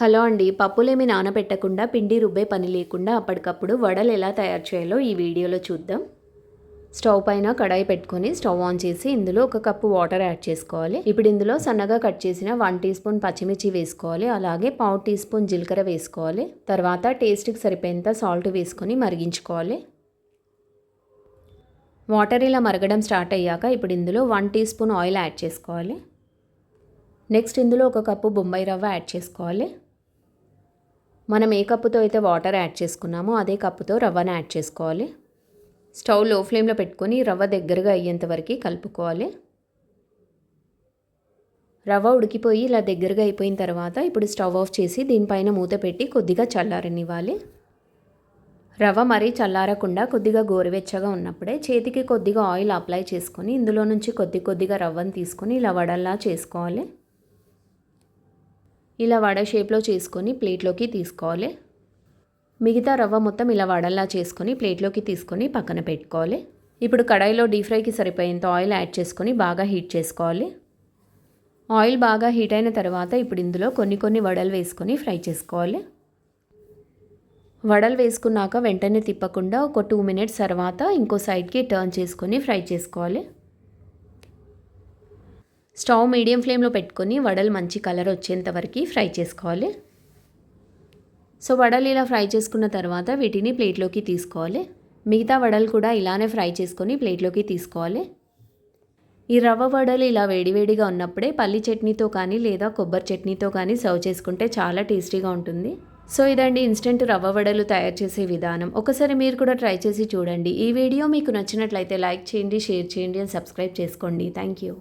Hello అండి. పప్పులేమి నానబెట్టకుండా పిండి రుబ్బే పని లేకుండా అప్పటికప్పుడు వడలు ఎలా తయారు చేయాలో ఈ వీడియోలో చూద్దాం. స్టవ్ పైన కడాయి పెట్టుకొని స్టవ్ ఆన్ చేసి ఇందులో ఒక కప్పు వాటర్ యాడ్ చేసుకోవాలి. ఇప్పుడు ఇందులో సన్నగా కట్ చేసిన వన్ టీ స్పూన్ పచ్చిమిర్చి వేసుకోవాలి. అలాగే పావు టీ స్పూన్ జీలకర్ర వేసుకోవాలి. తర్వాత టేస్ట్కి సరిపోయేంత సాల్ట్ వేసుకొని మరిగించుకోవాలి. వాటర్ ఇలా మరగడం స్టార్ట్ అయ్యాక ఇప్పుడు ఇందులో one teaspoon oil add చేసుకోవాలి. నెక్స్ట్ ఇందులో ఒక కప్పు బొంబాయి రవ్వ యాడ్ చేసుకోవాలి. మనం ఏ కప్పుతో అయితే వాటర్ యాడ్ చేసుకున్నామో అదే కప్పుతో రవ్వను యాడ్ చేసుకోవాలి. స్టవ్లో ఫ్లేమ్లో పెట్టుకొని రవ్వ దగ్గరగా అయ్యేంత వరకు కలుపుకోవాలి. రవ్వ ఉడికిపోయి ఇలా దగ్గరగా అయిపోయిన తర్వాత ఇప్పుడు స్టవ్ ఆఫ్ చేసి దీనిపైన మూత పెట్టి కొద్దిగా చల్లారనివ్వాలి. రవ్వ మరీ చల్లారకుండా కొద్దిగా గోరువెచ్చగా ఉన్నప్పుడే చేతికి కొద్దిగా ఆయిల్ అప్లై చేసుకొని ఇందులో నుంచి కొద్ది కొద్దిగా రవ్వను తీసుకొని ఇలా వడల్లా చేసుకోవాలి. ఇలా వడ షేప్లో చేసుకొని ప్లేట్లోకి తీసుకోవాలి. మిగతా రవ్వ మొత్తం ఇలా వడల్లా చేసుకొని ప్లేట్లోకి తీసుకొని పక్కన పెట్టుకోవాలి. ఇప్పుడు కడాయిలో డీప్ ఫ్రైకి సరిపోయేంత ఆయిల్ యాడ్ చేసుకొని బాగా హీట్ చేసుకోవాలి. ఆయిల్ బాగా హీట్ అయిన తర్వాత ఇప్పుడు ఇందులో కొన్ని కొన్ని వడలు వేసుకొని ఫ్రై చేసుకోవాలి. వడలు వేసుకున్నాక వెంటనే తిప్పకుండా ఒక టూ మినిట్స్ తర్వాత ఇంకో సైడ్కి టర్న్ చేసుకొని ఫ్రై చేసుకోవాలి. స్టవ్ మీడియం ఫ్లేమ్లో పెట్టుకొని వడలు మంచి కలర్ వచ్చేంత వరకు ఫ్రై చేసుకోవాలి. సో వడలు ఇలా ఫ్రై చేసుకున్న తర్వాత వీటిని ప్లేట్లోకి తీసుకోవాలి. మిగతా వడలు కూడా ఇలానే ఫ్రై చేసుకొని ప్లేట్లోకి తీసుకోవాలి. ఈ రవ్వ వడలు ఇలా వేడివేడిగా ఉన్నప్పుడే పల్లి చట్నీతో కానీ లేదా కొబ్బరి చట్నీతో కానీ సర్వ్ చేసుకుంటే చాలా టేస్టీగా ఉంటుంది. సో ఇదండి ఇన్స్టెంట్ రవ్వ వడలు తయారు చేసే విధానం. ఒకసారి మీరు కూడా ట్రై చేసి చూడండి. ఈ వీడియో మీకు నచ్చినట్లయితే లైక్ చేయండి షేర్ చేయండి అండ్ సబ్స్క్రైబ్ చేసుకోండి. Thank you.